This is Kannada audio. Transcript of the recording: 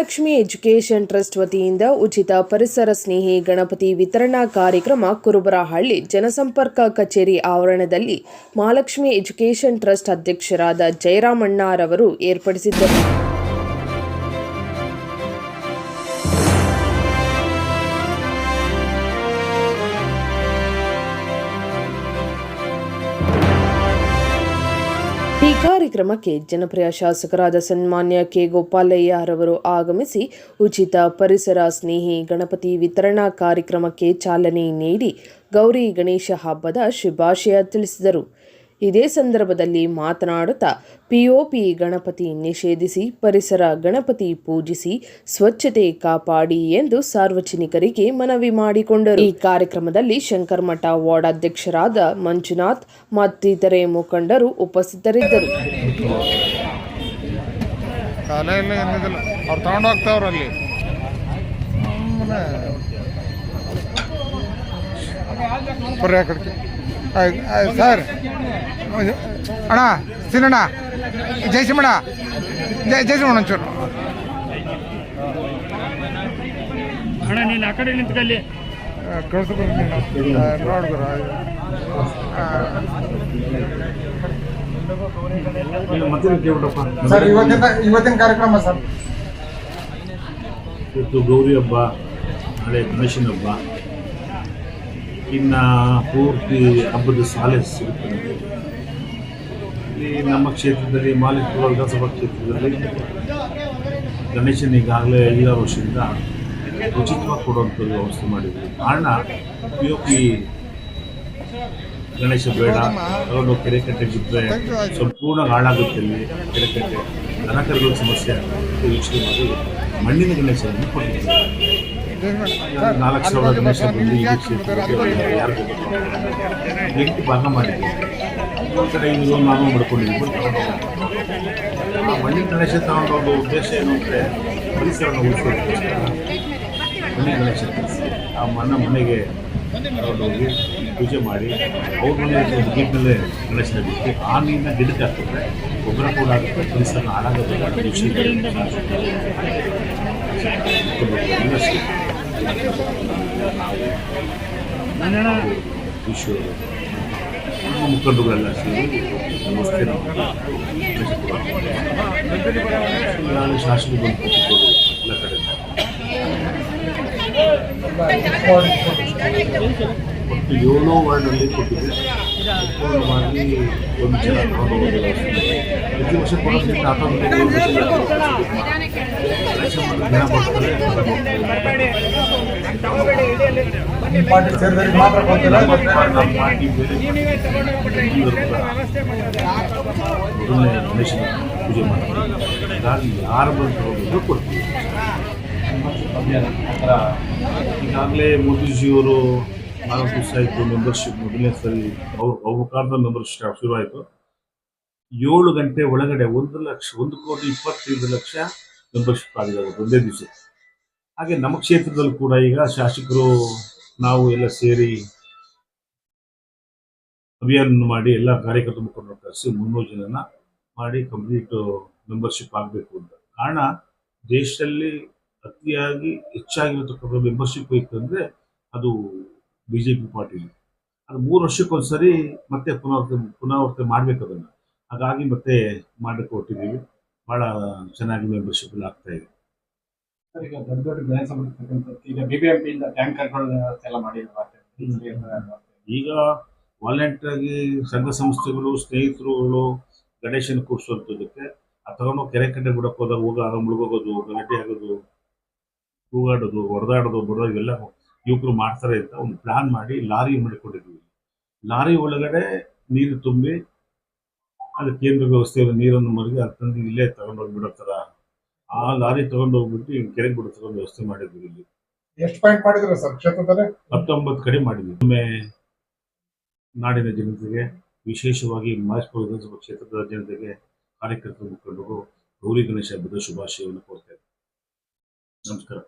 ಮಹಾಲಕ್ಷ್ಮಿ ಎಜುಕೇಷನ್ ಟ್ರಸ್ಟ್ ವತಿಯಿಂದ ಉಚಿತ ಪರಿಸರ ಸ್ನೇಹಿ ಗಣಪತಿ ವಿತರಣಾ ಕಾರ್ಯಕ್ರಮ ಕುರುಬರಹಳ್ಳಿ ಜನಸಂಪರ್ಕ ಕಚೇರಿ ಆವರಣದಲ್ಲಿ ಮಹಾಲಕ್ಷ್ಮಿ ಎಜುಕೇಷನ್ ಟ್ರಸ್ಟ್ ಅಧ್ಯಕ್ಷರಾದ ಜಯರಾಮಣ್ಣರವರು ಏರ್ಪಡಿಸಿದ್ದರು. ಕಾರ್ಯಕ್ರಮಕ್ಕೆ ಜನಪ್ರಿಯ ಶಾಸಕರಾದ ಸನ್ಮಾನ್ಯ ಕೆ ಗೋಪಾಲಯ್ಯರವರು ಆಗಮಿಸಿ ಉಚಿತ ಪರಿಸರ ಸ್ನೇಹಿ ಗಣಪತಿ ವಿತರಣಾ ಕಾರ್ಯಕ್ರಮಕ್ಕೆ ಚಾಲನೆ ನೀಡಿ ಗೌರಿ ಗಣೇಶ ಹಬ್ಬದ ಶುಭಾಶಯ ತಿಳಿಸಿದರು. ಇದೇ ಸಂದರ್ಭದಲ್ಲಿ ಮಾತನಾಡುತ್ತಾ ಪಿಒಪಿ ಗಣಪತಿ ನಿಷೇಧಿಸಿ, ಪರಿಸರ ಗಣಪತಿ ಪೂಜಿಸಿ, ಸ್ವಚ್ಛತೆ ಕಾಪಾಡಿ ಎಂದು ಸಾರ್ವಜನಿಕರಿಗೆ ಮನವಿ ಮಾಡಿಕೊಂಡರು. ಈ ಕಾರ್ಯಕ್ರಮದಲ್ಲಿ ಶಂಕರಮಠ ವಾರ್ಡ್ ಅಧ್ಯಕ್ಷರಾದ ಮಂಜುನಾಥ್, ಮತ್ತಿತರೆ ಮುಖಂಡರು ಉಪಸ್ಥಿತರಿದ್ದರು. ಆಯ್ತು ಆಯ್ತು, ಸರ್. ಅಣ್ಣ ಸಿನಣ್ಣ ಜಯಸಿಂಹಣ್ಣ ಜಯ ಜಯಸಿಂಹಣ್ಣ ಒಂಚೂರು. ಅಣ್ಣ ನೀನು ಆ ಕಡೆ ನಿಂತ್ಕಲ್ಲಿ ಕಳ್ಸಿ ಬರ್ತೀನಿ ನೋಡ್ಗುರ ಸರ್ ಇವತ್ತಿನ ಇವತ್ತಿನ ಕಾರ್ಯಕ್ರಮ ಸರ್. ಇವತ್ತು ಗೌರಿ ಹಬ್ಬ ನಾಳೆ ಗಣೇಶನ ಹಬ್ಬ. ಇನ್ನು ಪೂರ್ತಿ ಹಬ್ಬದ ಸಾಲೆ ಸಿಗುತ್ತೆ. ನಮಗೆ. ಇಲ್ಲಿ ನಮ್ಮ ಕ್ಷೇತ್ರದಲ್ಲಿ ಮಾಲಿಕಪುರ ವಿಧಾನಸಭಾ ಕ್ಷೇತ್ರದಲ್ಲಿ ಗಣೇಶನ ಈಗಾಗಲೇ ಐದಾರು ವರ್ಷದಿಂದ ಉಚಿತವಾಗಿ ಕೊಡುವಂಥ ವ್ಯವಸ್ಥೆ ಮಾಡಿದ್ವಿ ಕಾರಣ ಪಿ ಒ ಪಿ ಗಣೇಶ ಬೇಡ, ತಗೊಂಡು ಕೆರೆ ಕಟ್ಟೆ ಬಿದ್ದರೆ ಸಂಪೂರ್ಣ ಹಾಳಾಗುತ್ತೆ ಇಲ್ಲಿ ಕೆರೆ ಕಟ್ಟೆ. ದನಕರುಗಳ ಸಮಸ್ಯೆ ಮಾಡಿ ಮಣ್ಣಿನ ಗಣೇಶನನ್ನು ಕೊಟ್ಟಿದ್ದೀವಿ ನಾಲ್ಕು ಸಾವಿರ ಯಾರಿಗೂ ಎಂಟು ಭಾಗ ಮಾಡಿದ್ದೀವಿ ಒಂದು ಕಡೆ ಇನ್ನೂ ನಾನು ಮಾಡ್ಕೊಂಡಿದ್ದೀವಿ. ಆ ಮಣ್ಣಿನ ಗಣೇಶ ತಗೊಂಡು ಒಂದು ಉದ್ದೇಶ ಏನು ಅಂದರೆ ಪರಿಸರವನ್ನು ಉಳಿಸೋದಕ್ಕೋಸ್ಕರ ಮಣ್ಣಿನ ಗಣೇಶ ಆ ಮಣ್ಣ ಮನೆಗೆ ತಗೊಂಡು ಹೋಗಿ ಪೂಜೆ ಮಾಡಿ ಅವ್ರ ಮನೆಯಲ್ಲಿ ಗಿಡದಲ್ಲೇ ಗಣೇಶನ ಬಿಟ್ಟು ಆ ನೀರನ್ನ ಗಿಡಕ್ಕೆ ಹಾಕಿದ್ರೆ ಗೊಬ್ಬರ ಕೂಡ ಆಗುತ್ತೆ ಹಾಳಾಗೋದಿಲ್ಲ ನಮ್ಮ ಮುಖಂಡರುಗಳೆಲ್ಲ ಸೇರಿ ವ್ಯವಸ್ಥೆ ನಾನು ಶಾಸಕರು ಬಂದು ಕೂತ್ಕೊಂಡು ಎಲ್ಲ ಕಡೆ ಒಟ್ಟು ಏಳು ವಾರ್ಡಲ್ಲಿ ಕೊಟ್ಟಿದೆ ಸಂಪೂರ್ಣವಾಗಿ ಒಂದು ಜನ ಆಟೋಮೆಟಿಕ್ ಮಾತ್ರ ಪೂಜೆ ಮಾಡ್ತೀವಿ ಯಾರು ಬಂದು ಕೊಡ್ತೀವಿ. ಈಗಾಗಲೇ ಮೋದಿಜಿಯವರು ದಿವಸ ಆಯಿತು ಮೆಂಬರ್ಶಿಪ್ ಮೊದಲನೇ ಸರಿ ಕಾಲದ ಮೆಂಬರ್ಶಿಪ್ ಶುರುವಾಯಿತು ಏಳು ಗಂಟೆ ಒಳಗಡೆ ಒಂದು ಲಕ್ಷ, ಒಂದು ಕೋಟಿ ಇಪ್ಪತ್ತೈದು ಲಕ್ಷ ಮೆಂಬರ್ಶಿಪ್ ಆಗಿದೆ ಒಂದೇ ದಿವಸ. ಹಾಗೆ ನಮ್ಮ ಕ್ಷೇತ್ರದಲ್ಲಿ ಕೂಡ ಈಗ ಶಾಸಕರು, ನಾವು ಎಲ್ಲ ಸೇರಿ ಅಭಿಯಾನ ಮಾಡಿ ಎಲ್ಲ ಕಾರ್ಯಕರ್ತ ಮುಖಂಡರು ಕರೆಸಿ ಮುನ್ನೂರು ಜನನ ಮಾಡಿ ಕಂಪ್ಲೀಟ್ ಮೆಂಬರ್ಶಿಪ್ ಆಗಬೇಕು ಅಂತ. ಕಾರಣ ದೇಶದಲ್ಲಿ ಅತಿಯಾಗಿ ಹೆಚ್ಚಾಗಿರತಕ್ಕಂಥ ಮೆಂಬರ್ಶಿಪ್ ಇತ್ತು ಅಂದರೆ ಅದು ಬಿ ಜೆ ಪಿ ಪಾರ್ಟಿಲಿ ಅದು ಮೂರು ವರ್ಷಕ್ಕೊಂದ್ಸರಿ ಮತ್ತೆ ಪುನರಾವರ್ತಿ ಪುನರಾವರ್ತನೆ ಮಾಡಬೇಕು ಅದನ್ನು. ಹಾಗಾಗಿ ಮತ್ತೆ ಮಾಡಕ್ಕೆ ಹೊಟ್ಟಿದ್ದೀವಿ ಭಾಳ ಚೆನ್ನಾಗಿ ಮೆಂಬರ್ಶಿಪ್ ಆಗ್ತಾ ಇದೆ. ಸರ್, ಈಗ ದೊಡ್ಡ ದೊಡ್ಡ ಬೆಳೆ ಸಂಬಂಧಪಟ್ಟಂತ ಈಗ ಬಿಬಿಎಂಪಿ ಇಂದ ಟ್ಯಾಂಕರ್ಗಳ ವ್ಯವಸ್ಥೆ ಎಲ್ಲ ಮಾಡಿದ್ರು ಈಗ ವಾಲಂಟಿಯರಾಗಿ ಸಂಘ ಸಂಸ್ಥೆಗಳು ಸ್ನೇಹಿತರುಗಳು ಗಣೇಶನ ಕೂರಿಸುವಂಥದ್ದಕ್ಕೆ ಆ ತಗೊಂಡು ಕೆರೆ ಕಟ್ಟೆ ಬಿಡಕ್ಕೆ ಹೋದಾಗ ಹೋಗ ಮುಳುಗೋಗೋದು ಗಲಾಟೆ ಆಗೋದು ಕೂಗಾಡೋದು ಹೊಡೆದಾಡೋದು ಬಡೋದು ಎಲ್ಲ ಯುವಕರು ಮಾಡ್ತಾರೆ ಅಂತ ಒಂದು ಪ್ಲಾನ್ ಮಾಡಿ ಲಾರಿ ಮಾಡಿಕೊಂಡಿದ್ವಿ. ಲಾರಿ ಒಳಗಡೆ ನೀರು ತುಂಬಿ ಅದು ಕೇಂದ್ರ ವ್ಯವಸ್ಥೆಯಲ್ಲಿ ನೀರನ್ನು ಮರಗಿ ಅದು ತಂದು ಇಲ್ಲೇ ತಗೊಂಡೋಗಿ ಬಿಡೋ ಥರ ಆ ಲಾರಿ ತಗೊಂಡು ಹೋಗ್ಬಿಟ್ಟು ಈ ಕೆರೆಗೆ ಬಿಡೋ ಥರ ಒಂದು ವ್ಯವಸ್ಥೆ ಮಾಡಿದ್ವಿ ಇಲ್ಲಿ. ಎಷ್ಟು ಪಾಯಿಂಟ್ ಮಾಡಿದ್ರೆ ಸರ್ ಕ್ಷೇತ್ರದಲ್ಲಿ? ಹತ್ತೊಂಬತ್ತು ಕಡೆ ಮಾಡಿದ್ವಿ. ಒಮ್ಮೆ ನಾಡಿನ ಜನತೆಗೆ ವಿಶೇಷವಾಗಿ ಮಹೇಶ್ಪುರ ವಿಧಾನಸಭಾ ಕ್ಷೇತ್ರದ ಜನತೆಗೆ ಕಾರ್ಯಕರ್ತರ ಮುಖಂಡರು ಗೌರಿ ಗಣೇಶ ಹಬ್ಬದ ಶುಭಾಶಯವನ್ನು ಕೋರ್ತೇವೆ ನಮಸ್ಕಾರ.